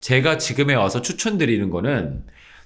제가 지금에 와서 추천드리는 거는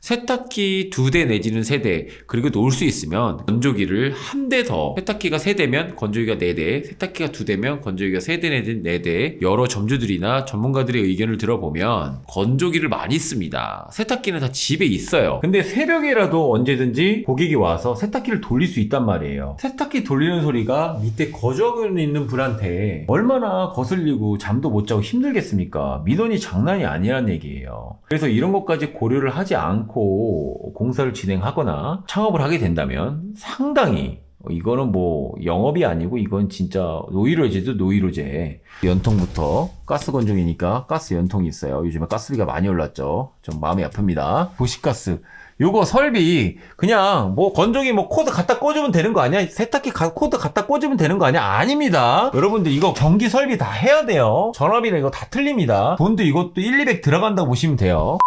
세탁기 두 대 내지는 세 대, 그리고 놓을 수 있으면 건조기를 한 대 더, 세탁기가 세 대면 건조기가 네 대, 세탁기가 두 대면 건조기가 세 대 내지는 네 대, 여러 점주들이나 전문가들의 의견을 들어보면 건조기를 많이 씁니다. 세탁기는 다 집에 있어요. 근데 새벽에라도 언제든지 고객이 와서 세탁기를 돌릴 수 있단 말이에요. 세탁기 돌리는 소리가 밑에 거저고 있는 분한테 얼마나 거슬리고 잠도 못 자고 힘들겠습니까? 민원이 장난이 아니란 얘기예요. 그래서 이런 것까지 고려를 하지 않고 공사를 진행하거나 창업을 하게 된다면 상당히 이거는 뭐 영업이 아니고 이건 진짜 노이로제도 노이로제 연통부터 가스 건조기니까 가스 연통이 있어요 요즘에 가스비가 많이 올랐죠 좀 마음이 아픕니다 도시가스 요거 설비 그냥 뭐 건조기 뭐 코드 갖다 꽂으면 되는 거 아니야? 세탁기 가- 코드 갖다 꽂으면 되는 거 아니야? 아닙니다. 여러분들 이거 전기 설비 다 해야 돼요. 전압이나 이거 다 틀립니다. 돈도 이것도 1, 200 들어간다고 보시면 돼요.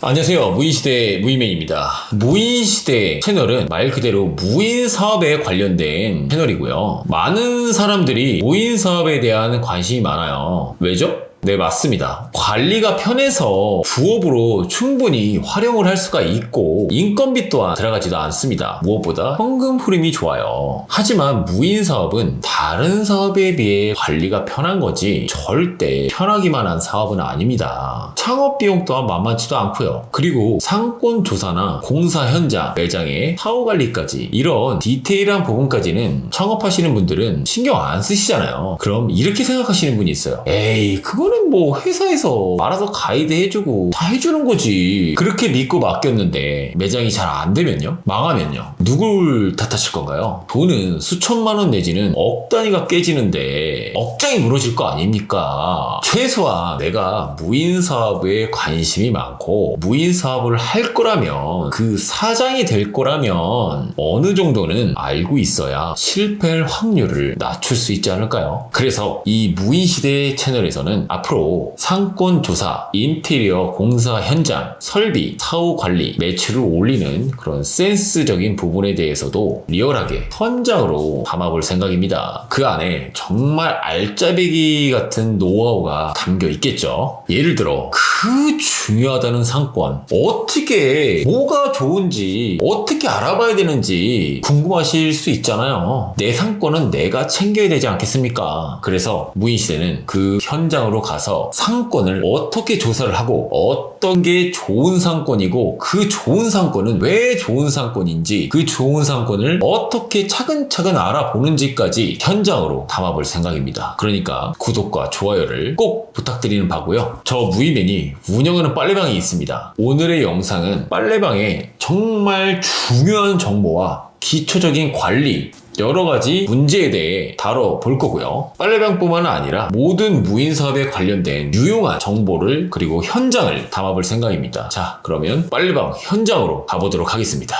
안녕하세요. 무인시대 무인맨입니다. 무인시대 채널은 말 그대로 무인 사업에 관련된 채널이고요. 많은 사람들이 무인 사업에 대한 관심이 많아요. 왜죠? 네, 맞습니다. 관리가 편해서 부업으로 충분히 활용을 할 수가 있고 인건비 또한 들어가지도 않습니다. 무엇보다 현금 흐름이 좋아요. 하지만 무인 사업은 다른 사업에 비해 관리가 편한 거지 절대 편하기만 한 사업은 아닙니다. 창업 비용 또한 만만치도 않고요. 그리고 상권 조사나 공사 현장, 매장의 사후 관리까지 이런 디테일한 부분까지는 창업하시는 분들은 신경 안 쓰시잖아요. 그럼 이렇게 생각하시는 분이 있어요. 에이, 그거는 뭐 회사에서 알아서 가이드 해주고 다 해주는 거지. 그렇게 믿고 맡겼는데 매장이 잘 안 되면요? 망하면요? 누굴 탓하실 건가요? 돈은 수천만 원 내지는 억 단위가 깨지는데 억장이 무너질 거 아닙니까? 최소한 내가 무인 사업에 관심이 많고 무인 사업을 할 거라면 그 사장이 될 거라면 어느 정도는 알고 있어야 실패할 확률을 낮출 수 있지 않을까요? 그래서 이 무인 시대 채널에서는 앞으로 상권 조사, 인테리어 공사 현장, 설비, 사후 관리, 매출을 올리는 그런 센스적인 부분에 대해서도 리얼하게 현장으로 담아볼 생각입니다. 그 안에 정말 알짜배기 같은 노하우가 담겨 있겠죠. 예를 들어 그 중요하다는 상권 어떻게 뭐가 좋은지 어떻게 알아봐야 되는지 궁금하실 수 있잖아요. 내 상권은 내가 챙겨야 되지 않겠습니까? 그래서 무인 시대는 그 현장으로 가서 상권을 어떻게 조사를 하고 어떤 게 좋은 상권이고 그 좋은 상권은 왜 좋은 상권인지 그 좋은 상권을 어떻게 차근차근 알아보는지까지 현장으로 담아볼 생각입니다. 그러니까 구독과 좋아요를 꼭 부탁드리는 바고요. 저 무이맨이 운영하는 빨래방이 있습니다. 오늘의 영상은 빨래방의 정말 중요한 정보와 기초적인 관리 여러 가지 문제에 대해 다뤄볼 거고요. 빨래방뿐만 아니라 모든 무인 사업에 관련된 유용한 정보를 그리고 현장을 담아볼 생각입니다. 자, 그러면 빨래방 현장으로 가보도록 하겠습니다.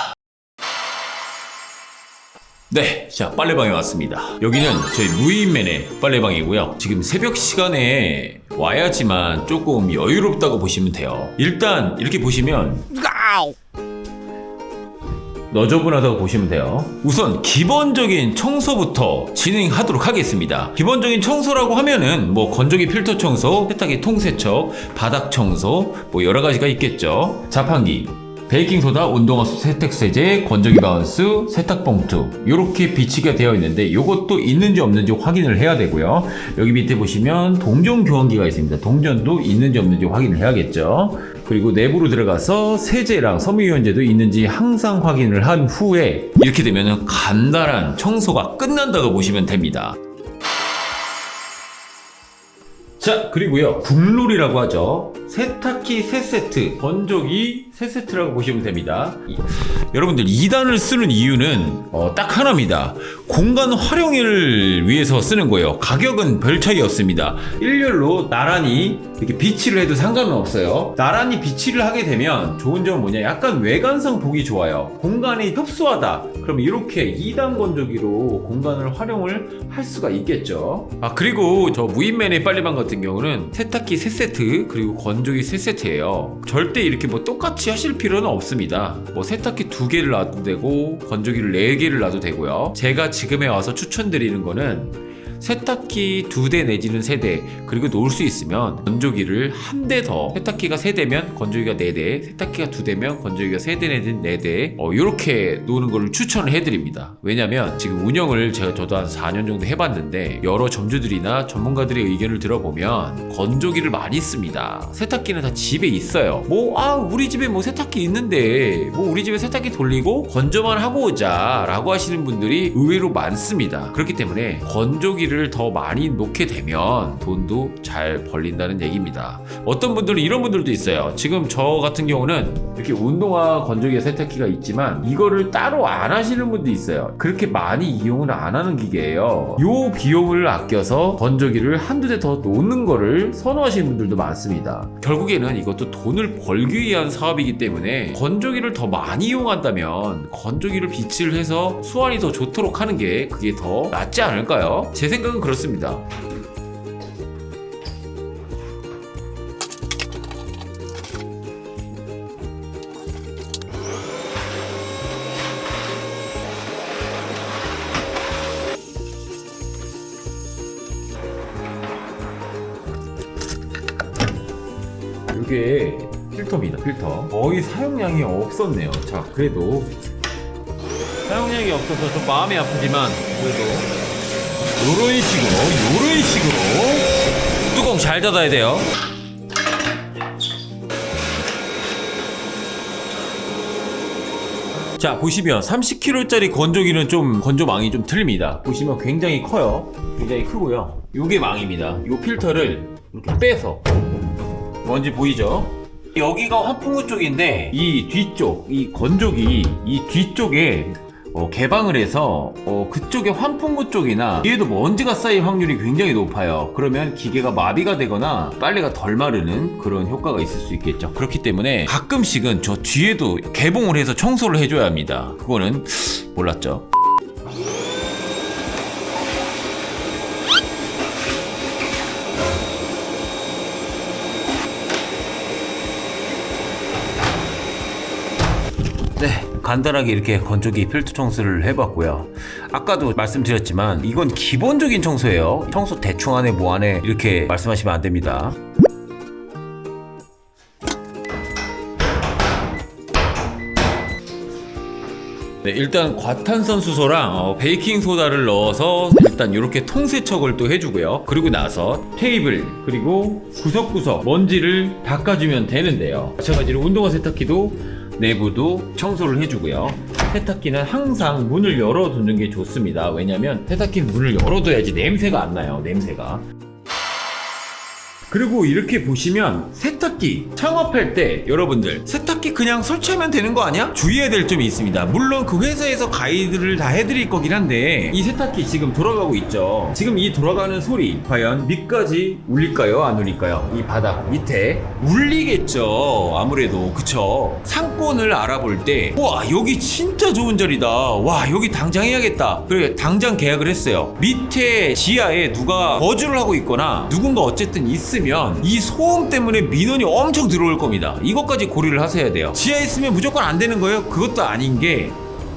네, 자 빨래방에 왔습니다. 여기는 저희 무인맨의 빨래방이고요. 지금 새벽 시간에 와야지만 조금 여유롭다고 보시면 돼요. 일단 이렇게 보시면 너저분하다고 보시면 돼요. 우선 기본적인 청소부터 진행하도록 하겠습니다. 기본적인 청소라고 하면은 뭐 건조기 필터 청소, 세탁기 통세척, 바닥 청소, 뭐 여러 가지가 있겠죠. 자판기, 베이킹소다, 온도가스, 세탁세제, 건조기 바운스, 세탁봉투 이렇게 비치가 되어 있는데 이것도 있는지 없는지 확인을 해야 되고요. 여기 밑에 보시면 동전 교환기가 있습니다. 동전도 있는지 없는지 확인을 해야겠죠. 그리고 내부로 들어가서 세제랑 섬유유연제도 있는지 항상 확인을 한 후에 이렇게 되면 간단한 청소가 끝난다고 보시면 됩니다. 자, 그리고요. 국룰이라고 하죠. 세탁기 3세트, 건조기 3세트라고 보시면 됩니다. 이- 여러분들 2단을 쓰는 이유는 어, 딱 하나입니다. 공간 활용을 위해서 쓰는 거예요. 가격은 별 차이 없습니다. 일렬로 나란히 이렇게 비치를 해도 상관은 없어요. 나란히 비치를 하게 되면 좋은 점은 뭐냐? 약간 외관상 보기 좋아요. 공간이 협소하다. 그럼 이렇게 2단 건조기로 공간을 활용을 할 수가 있겠죠. 아, 그리고 저 무인맨의 빨래방 같은 경우는 세탁기 3세트, 그리고 건조기 3세트예요. 절대 이렇게 뭐 똑같이 하실 필요는 없습니다. 뭐 세탁기 2개를 놔도 되고, 건조기를 4개를 놔도 되고요. 제가 지금에 와서 추천드리는 거는 세탁기 두 대 내지는 세 대 그리고 놓을 수 있으면 건조기를 한 대 더. 세탁기가 세 대면 건조기가 네 대 세탁기가 두 대면 건조기가 세 대 내지는 네대. 어, 이렇게 놓는 걸 추천을 해드립니다. 왜냐면 지금 운영을 제가 저도 한 4년 정도 해봤는데 여러 점주들이나 전문가들의 의견을 들어보면 건조기를 많이 씁니다. 세탁기는 다 집에 있어요. 뭐 아 우리 집에 뭐 세탁기 있는데 뭐 우리 집에 세탁기 돌리고 건조만 하고 오자 라고 하시는 분들이 의외로 많습니다. 그렇기 때문에 건조기 를 더 많이 놓게 되면 돈도 잘 벌린다는 얘기입니다. 어떤 분들은 이런 분들도 있어요. 지금 저 같은 경우는 이렇게 운동화 건조기 세탁기가 있지만 이거를 따로 안 하시는 분도 있어요. 그렇게 많이 이용을 안 하는 기계예요. 요 비용을 아껴서 건조기를 한두 대 더 놓는 거를 선호하시는 분들도 많습니다. 결국에는 이것도 돈을 벌기 위한 사업이기 때문에 건조기를 더 많이 이용한다면 건조기를 비치를 해서 수완이 더 좋도록 하는 게 그게 더 낫지 않을까요? 제 생각은 그렇습니다. 이게 필터입니다 필터. 거의 사용량이 없었네요. 자 그래도 사용량이 없어서 좀 마음이 아프지만 그래도 요런 식으로 요런 식으로. 뚜껑 잘 닫아야 돼요. 자 보시면 30kg짜리 건조기는 좀 건조망이 좀 틀립니다. 보시면 굉장히 커요. 굉장히 크고요. 요게 망입니다. 요 필터를 이렇게 빼서. 뭔지 보이죠? 여기가 환풍구 쪽인데 이 뒤쪽 이 건조기 이 뒤쪽에 어, 개방을 해서 어, 그쪽에 환풍구 쪽이나 뒤에도 먼지가 쌓일 확률이 굉장히 높아요. 그러면 기계가 마비가 되거나 빨래가 덜 마르는 그런 효과가 있을 수 있겠죠. 그렇기 때문에 가끔씩은 저 뒤에도 개봉을 해서 청소를 해줘야 합니다. 그거는 몰랐죠. 네, 간단하게 이렇게 건조기 필터 청소를 해봤고요. 아까도 말씀드렸지만 이건 기본적인 청소예요. 청소 대충 하네 뭐 하네 이렇게 말씀하시면 안 됩니다. 네, 일단 과탄산 수소랑 어, 베이킹 소다를 넣어서 일단 이렇게 통세척을 또 해주고요. 그리고 나서 테이블 그리고 구석구석 먼지를 닦아주면 되는데요. 마찬가지로 운동화 세탁기도 내부도 청소를 해주고요. 세탁기는 항상 문을 열어두는 게 좋습니다. 왜냐면 세탁기 문을 열어둬야지 냄새가 안 나요. 냄새가. 그리고 이렇게 보시면 세탁기 창업할 때 여러분들 세탁기 그냥 설치하면 되는 거 아니야? 주의해야 될 점이 있습니다. 물론 그 회사에서 가이드를 다 해드릴 거긴 한데 이 세탁기 지금 돌아가고 있죠. 지금 이 돌아가는 소리 과연 밑까지 울릴까요? 안 울릴까요? 이 바닥 밑에 울리겠죠. 아무래도 그쵸? 상권을 알아볼 때 와 여기 진짜 좋은 자리다. 와 여기 당장 해야겠다. 그래 당장 계약을 했어요. 밑에 지하에 누가 거주를 하고 있거나 누군가 어쨌든 있 으면 이 소음 때문에 민원이 엄청 들어올 겁니다. 이것까지 고려를 하셔야 돼요. 지하에 있으면 무조건 안 되는 거예요? 그것도 아닌 게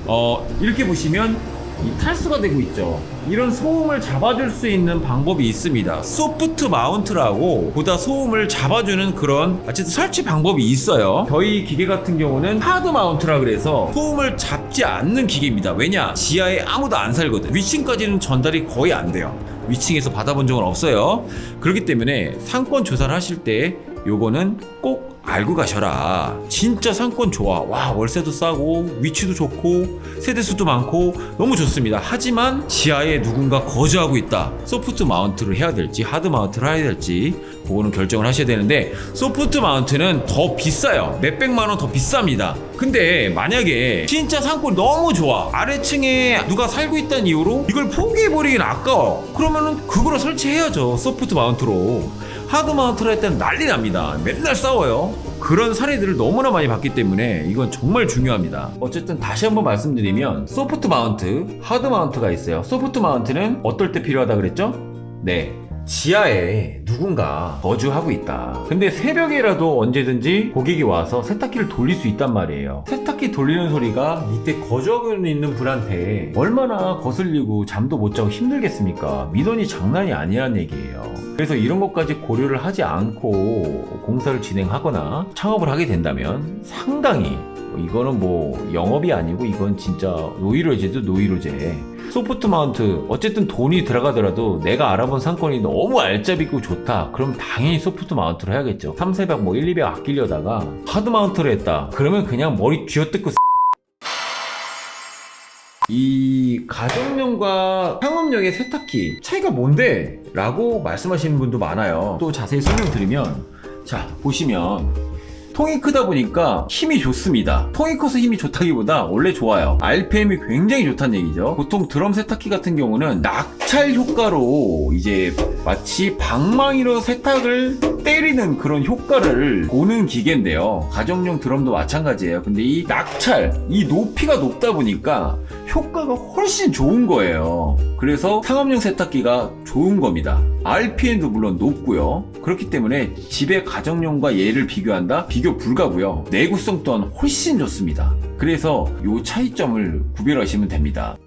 어, 이렇게 보시면 이 탈수가 되고 있죠. 이런 소음을 잡아줄 수 있는 방법이 있습니다. 소프트 마운트라고 보다 소음을 잡아주는 그런 어쨌든 설치 방법이 있어요. 저희 기계 같은 경우는 하드 마운트라 그래서 소음을 잡지 않는 기계입니다. 왜냐? 지하에 아무도 안 살거든. 위층까지는 전달이 거의 안 돼요. 위층에서 받아본 적은 없어요. 그렇기 때문에 상권 조사를 하실 때 요거는 꼭 알고 가셔라. 진짜 상권 좋아. 와, 월세도 싸고, 위치도 좋고, 세대수도 많고, 너무 좋습니다. 하지만 지하에 누군가 거주하고 있다. 소프트 마운트를 해야 될지, 하드 마운트를 해야 될지, 그거는 결정을 하셔야 되는데, 소프트 마운트는 더 비싸요. 몇백만 원 더 비쌉니다. 근데 만약에 진짜 상권 너무 좋아. 아래층에 누가 살고 있다는 이유로 이걸 포기해버리긴 아까워. 그러면은 그거를 설치해야죠. 소프트 마운트로. 하드 마운트를 할 때는 난리 납니다. 맨날 싸워요. 그런 사례들을 너무나 많이 봤기 때문에 이건 정말 중요합니다. 어쨌든 다시 한번 말씀드리면 소프트 마운트, 하드 마운트가 있어요. 소프트 마운트는 어떨 때 필요하다 그랬죠? 네. 지하에 누군가 거주하고 있다. 근데 새벽에라도 언제든지 고객이 와서 세탁기를 돌릴 수 있단 말이에요. 세탁기 돌리는 소리가 밑에 거주하고 있는 분한테 얼마나 거슬리고 잠도 못 자고 힘들겠습니까? 민원이 장난이 아니라는 얘기예요. 그래서 이런 것까지 고려를 하지 않고 공사를 진행하거나 창업을 하게 된다면 상당히 이거는 뭐 영업이 아니고 이건 진짜 노이로제도 노이로제. 소프트 마운트 어쨌든 돈이 들어가더라도 내가 알아본 상권이 너무 알짜비고 좋다. 그럼 당연히 소프트 마운트를 해야겠죠. 3, 400, 뭐 1, 200 아끼려다가 하드 마운트를 했다. 그러면 그냥 머리 쥐어뜯고 이 가정용과 상업용의 세탁기 차이가 뭔데? 라고 말씀하시는 분도 많아요. 또 자세히 설명드리면 자 보시면 통이 크다 보니까 힘이 좋습니다. 통이 커서 힘이 좋다기보다 원래 좋아요. RPM이 굉장히 좋다는 얘기죠. 보통 드럼 세탁기 같은 경우는 낙찰 효과로 이제 마치 방망이로 세탁을 때리는 그런 효과를 보는 기계인데요. 가정용 드럼도 마찬가지예요. 근데 이 낙찰, 이 높이가 높다 보니까 효과가 훨씬 좋은 거예요. 그래서 상업용 세탁기가 좋은 겁니다. RPM도 물론 높고요. 그렇기 때문에 집의 가정용과 얘를 비교한다? 비교 불가고요. 내구성 또한 훨씬 좋습니다. 그래서 이 차이점을 구별하시면 됩니다.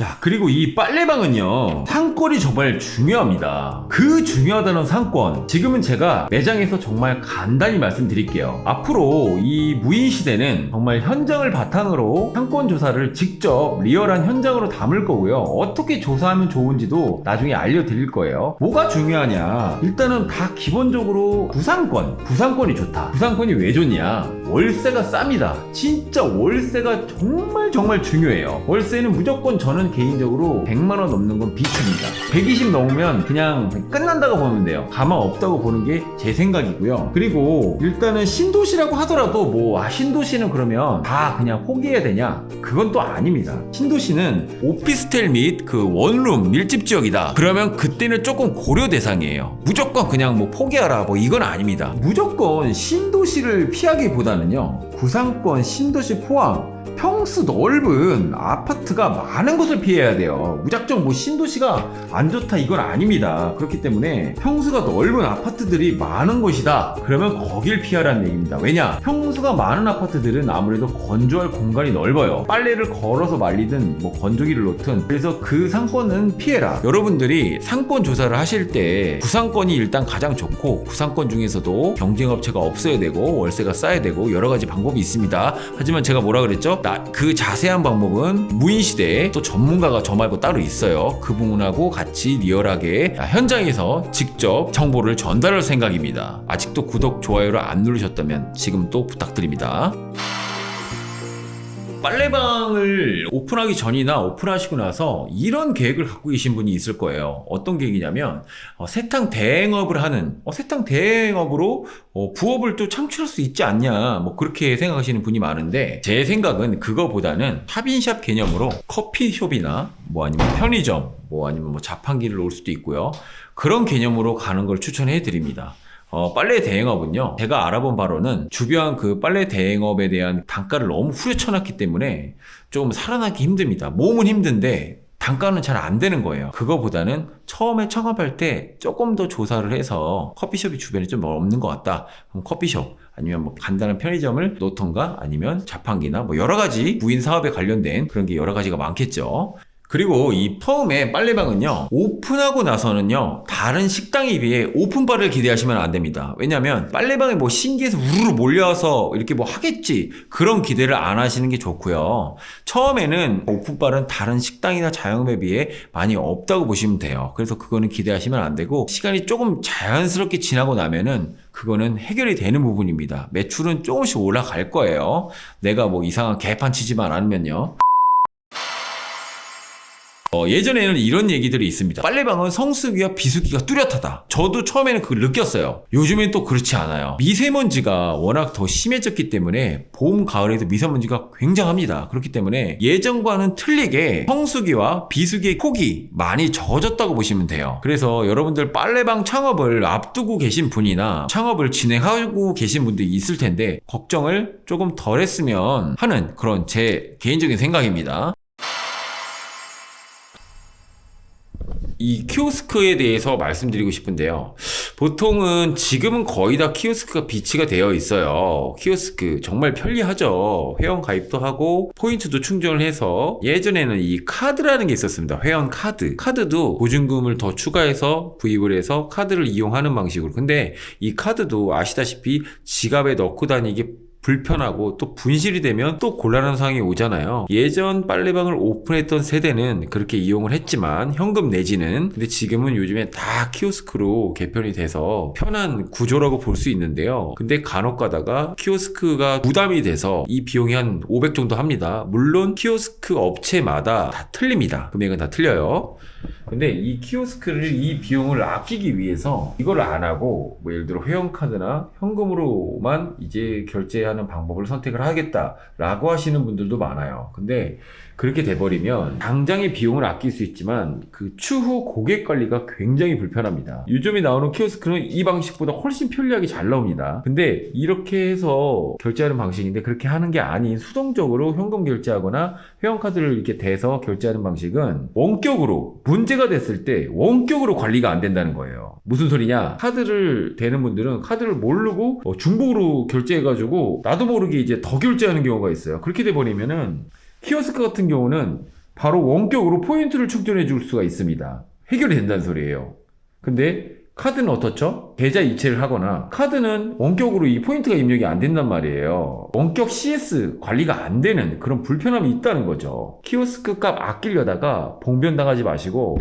자, 그리고 이 빨래방은요, 상권이 정말 중요합니다. 그 중요하다는 상권. 지금은 제가 매장에서 정말 간단히 말씀드릴게요. 앞으로 이 무인 시대는 정말 현장을 바탕으로 상권 조사를 직접 리얼한 현장으로 담을 거고요. 어떻게 조사하면 좋은지도 나중에 알려드릴 거예요. 뭐가 중요하냐? 일단은 다 기본적으로 구상권. 구상권이 좋다. 구상권이 왜 좋냐? 월세가 쌉니다. 진짜 월세가 정말 정말 중요해요. 월세는 무조건 저는 개인적으로 100만 원 넘는 건 비추입니다. 120 넘으면 그냥 끝난다고 보면 돼요. 가망 없다고 보는 게 제 생각이고요. 그리고 일단은 신도시라고 하더라도 뭐 아, 신도시는 그러면 다 그냥 포기해야 되냐? 그건 또 아닙니다. 신도시는 오피스텔 및 그 원룸 밀집 지역이다. 그러면 그때는 조금 고려 대상이에요. 무조건 그냥 뭐 포기하라 뭐 이건 아닙니다. 무조건 신도시를 피하기보다는 요. 구상권 신도시 포함 평수 넓은 아파트가 많은 곳을 피해야 돼요. 무작정 뭐 신도시가 안 좋다 이건 아닙니다. 그렇기 때문에 평수가 넓은 아파트들이 많은 곳이다. 그러면 거길 피하라는 얘기입니다. 왜냐? 평수가 많은 아파트들은 아무래도 건조할 공간이 넓어요. 빨래를 걸어서 말리든 뭐 건조기를 놓든 그래서 그 상권은 피해라. 여러분들이 상권 조사를 하실 때 구상권이 일단 가장 좋고 구상권 중에서도 경쟁업체가 없어야 되고 월세가 싸야 되고 여러 가지 방법이 있습니다. 하지만 제가 뭐라 그랬죠? 나 그 자세한 방법은 무인 시대에 또 전문가가 저 말고 따로 있어요. 그 부분하고 같이 리얼하게 현장에서 직접 정보를 전달할 생각입니다. 아직도 구독, 좋아요를 안 누르셨다면 지금 또 부탁드립니다. 빨래방을 오픈하기 전이나 오픈하시고 나서 이런 계획을 갖고 계신 분이 있을 거예요. 어떤 계획이냐면 어, 세탁 대행업을 하는 어, 세탁 대행업으로 어, 부업을 또 창출할 수 있지 않냐 뭐 그렇게 생각하시는 분이 많은데 제 생각은 그거보다는 탑인샵 개념으로 커피숍이나 뭐 아니면 편의점 뭐 아니면 뭐 자판기를 놓을 수도 있고요. 그런 개념으로 가는 걸 추천해 드립니다. 어, 빨래 대행업은요, 제가 알아본 바로는 주변 그 빨래 대행업에 대한 단가를 너무 후려쳐놨기 때문에 좀 살아나기 힘듭니다. 몸은 힘든데 단가는 잘 안 되는 거예요. 그거보다는 처음에 창업할 때 조금 더 조사를 해서 커피숍이 주변에 좀 없는 것 같다. 그럼 커피숍 아니면 뭐 간단한 편의점을 놓던가 아니면 자판기나 뭐 여러 가지 무인 사업에 관련된 그런 게 여러 가지가 많겠죠. 그리고 이 처음에 빨래방은요 오픈하고 나서는요 다른 식당에 비해 오픈바를 기대하시면 안 됩니다. 왜냐면 빨래방에 뭐 신기해서 우르르 몰려와서 이렇게 뭐 하겠지 그런 기대를 안 하시는 게 좋고요. 처음에는 오픈바는 다른 식당이나 자영업에 비해 많이 없다고 보시면 돼요. 그래서 그거는 기대하시면 안 되고 시간이 조금 자연스럽게 지나고 나면은 그거는 해결이 되는 부분입니다. 매출은 조금씩 올라갈 거예요. 내가 뭐 이상한 개판 치지만 않으면요 어, 예전에는 이런 얘기들이 있습니다. 빨래방은 성수기와 비수기가 뚜렷하다. 저도 처음에는 그걸 느꼈어요. 요즘엔 또 그렇지 않아요. 미세먼지가 워낙 더 심해졌기 때문에 봄, 가을에도 미세먼지가 굉장합니다. 그렇기 때문에 예전과는 틀리게 성수기와 비수기의 폭이 많이 적어졌다고 보시면 돼요. 그래서 여러분들 빨래방 창업을 앞두고 계신 분이나 창업을 진행하고 계신 분들이 있을 텐데 걱정을 조금 덜 했으면 하는 그런 제 개인적인 생각입니다. 이 키오스크에 대해서 말씀드리고 싶은데요. 보통은 지금은 거의 다 키오스크가 비치가 되어 있어요. 키오스크 정말 편리하죠. 회원 가입도 하고 포인트도 충전을 해서 예전에는 이 카드라는 게 있었습니다. 회원 카드. 카드도 보증금을 더 추가해서 구입을 해서 카드를 이용하는 방식으로. 근데 이 카드도 아시다시피 지갑에 넣고 다니기 불편하고 또 분실이 되면 또 곤란한 상황이 오잖아요. 예전 빨래방을 오픈했던 세대는 그렇게 이용을 했지만 현금 내지는 근데 지금은 요즘에 다 키오스크로 개편이 돼서 편한 구조라고 볼 수 있는데요. 근데 간혹 가다가 키오스크가 부담이 돼서 이 비용이 한 500 정도 합니다. 물론 키오스크 업체마다 다 틀립니다. 금액은 다 틀려요. 근데 이 키오스크를 이 비용을 아끼기 위해서 이걸 안 하고 뭐 예를 들어 회원카드나 현금으로만 이제 결제하는 방법을 선택을 하겠다라고 하시는 분들도 많아요. 근데 그렇게 돼버리면 당장의 비용을 아낄 수 있지만 그 추후 고객 관리가 굉장히 불편합니다. 요즘에 나오는 키오스크는 이 방식보다 훨씬 편리하게 잘 나옵니다. 근데 이렇게 해서 결제하는 방식인데 그렇게 하는 게 아닌 수동적으로 현금 결제하거나 회원카드를 이렇게 대서 결제하는 방식은 원격으로 문제가 됐을 때 원격으로 관리가 안 된다는 거예요. 무슨 소리냐? 카드를 대는 분들은 카드를 모르고 어, 중복으로 결제해가지고 나도 모르게 이제 더 결제하는 경우가 있어요. 그렇게 돼버리면은 키오스크 같은 경우는 바로 원격으로 포인트를 충전해 줄 수가 있습니다. 해결이 된다는 소리예요. 근데 카드는 어떻죠? 계좌 이체를 하거나 카드는 원격으로 이 포인트가 입력이 안 된단 말이에요. 원격 CS 관리가 안 되는 그런 불편함이 있다는 거죠. 키오스크 값 아끼려다가 봉변 당하지 마시고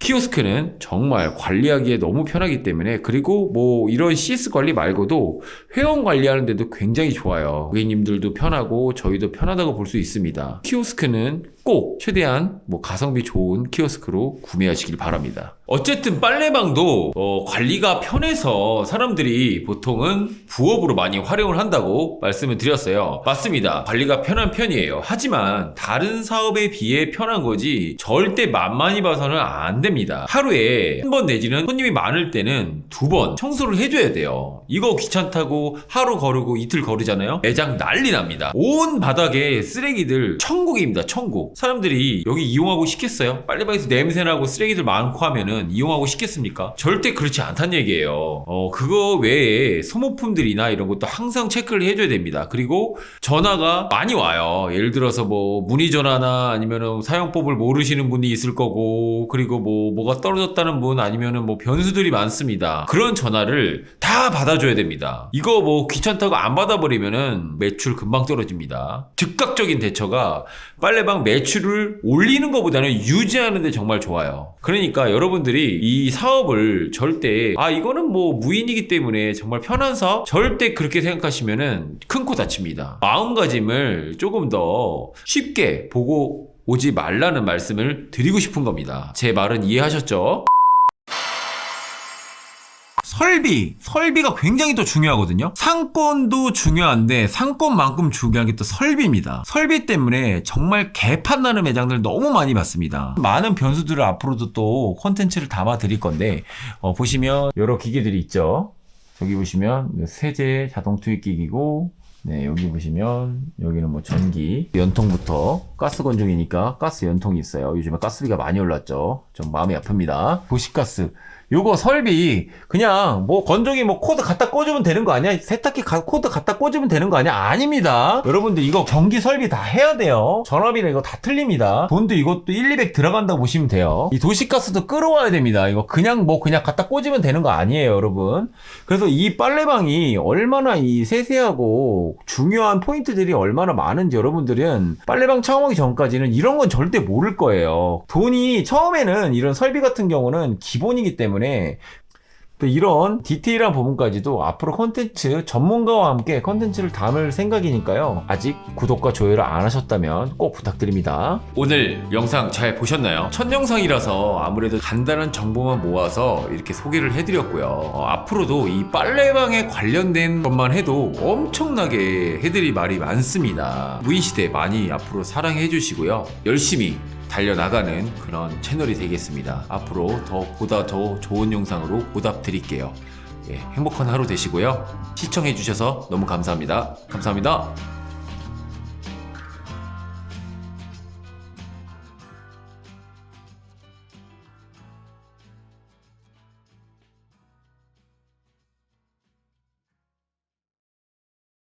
키오스크는 정말 관리하기에 너무 편하기 때문에 그리고 뭐 이런 CS 관리 말고도 회원 관리하는데도 굉장히 좋아요. 고객님들도 편하고 저희도 편하다고 볼 수 있습니다. 키오스크는 꼭 최대한 뭐 가성비 좋은 키오스크로 구매하시길 바랍니다. 어쨌든 빨래방도 어, 관리가 편해서 사람들이 보통은 부업으로 많이 활용을 한다고 말씀을 드렸어요. 맞습니다. 관리가 편한 편이에요. 하지만 다른 사업에 비해 편한 거지 절대 만만히 봐서는 안 됩니다. 하루에 한 번 내지는 손님이 많을 때는 두 번 청소를 해줘야 돼요. 이거 귀찮다고 하루 거르고 이틀 거르잖아요. 매장 난리 납니다. 온 바닥에 쓰레기들 천국입니다. 천국. 사람들이 여기 이용하고 싶겠어요? 빨래방에서 냄새나고 쓰레기들 많고 하면은 이용하고 싶겠습니까? 절대 그렇지 않다는 얘기예요. 어, 그거 외에 소모품들이나 이런 것도 항상 체크를 해줘야 됩니다. 그리고 전화가 많이 와요. 예를 들어서 뭐 문의 전화나 아니면은 사용법을 모르시는 분이 있을 거고 그리고 뭐 뭐가 떨어졌다는 분 아니면은 뭐 변수들이 많습니다. 그런 전화를 다 받아줘야 됩니다. 이거 뭐 귀찮다고 안 받아버리면은 매출 금방 떨어집니다. 즉각적인 대처가 빨래방 매출 을 올리는 것보다는 유지하는 데 정말 좋아요. 그러니까 여러분들이 이 사업을 절대 아 이거는 뭐 무인이기 때문에 정말 편한 사업 절대 그렇게 생각하시면은 큰 코 다칩니다. 마음가짐을 조금 더 쉽게 보고 오지 말라는 말씀을 드리고 싶은 겁니다. 제 말은 이해하셨죠? 설비, 설비가 굉장히 또 중요하거든요. 상권도 중요한데 상권만큼 중요한 게 또 설비입니다. 설비 때문에 정말 개판 나는 매장들 너무 많이 봤습니다. 많은 변수들을 앞으로도 또 콘텐츠를 담아 드릴 건데 어, 보시면 여러 기계들이 있죠. 저기 보시면 세제 자동 투입 기기고 네, 여기 보시면 여기는 뭐 전기 연통부터 가스 건조기니까 가스 연통이 있어요. 요즘에 가스비가 많이 올랐죠. 좀 마음이 아픕니다. 도시가스 요거 설비 그냥 뭐 건조기 뭐 코드 갖다 꽂으면 되는 거 아니야? 세탁기 가- 코드 갖다 꽂으면 되는 거 아니야? 아닙니다. 여러분들 이거 전기 설비 다 해야 돼요. 전압이나 이거 다 틀립니다. 돈도 이것도 1, 200 들어간다고 보시면 돼요. 이 도시가스도 끌어와야 됩니다. 이거 그냥 뭐 그냥 갖다 꽂으면 되는 거 아니에요, 여러분. 그래서 이 빨래방이 얼마나 이 세세하고 중요한 포인트들이 얼마나 많은지 여러분들은 빨래방 처음 하기 전까지는 이런 건 절대 모를 거예요. 돈이 처음에는 이런 설비 같은 경우는 기본이기 때문에 또 이런 디테일한 부분까지도 앞으로 컨텐츠 전문가와 함께 컨텐츠를 담을 생각이니까요. 아직 구독과 좋아요를 안 하셨다면 꼭 부탁드립니다. 오늘 영상 잘 보셨나요? 첫 영상이라서 아무래도 간단한 정보만 모아서 이렇게 소개를 해드렸고요. 어, 앞으로도 이 빨래방에 관련된 것만 해도 엄청나게 해드릴 말이 많습니다. 무인시대 많이 앞으로 사랑해 주시고요. 열심히 달려나가는 그런 채널이 되겠습니다. 앞으로 더 보다 더 좋은 영상으로 보답 드릴게요. 예, 행복한 하루 되시고요. 시청해 주셔서 너무 감사합니다. 감사합니다.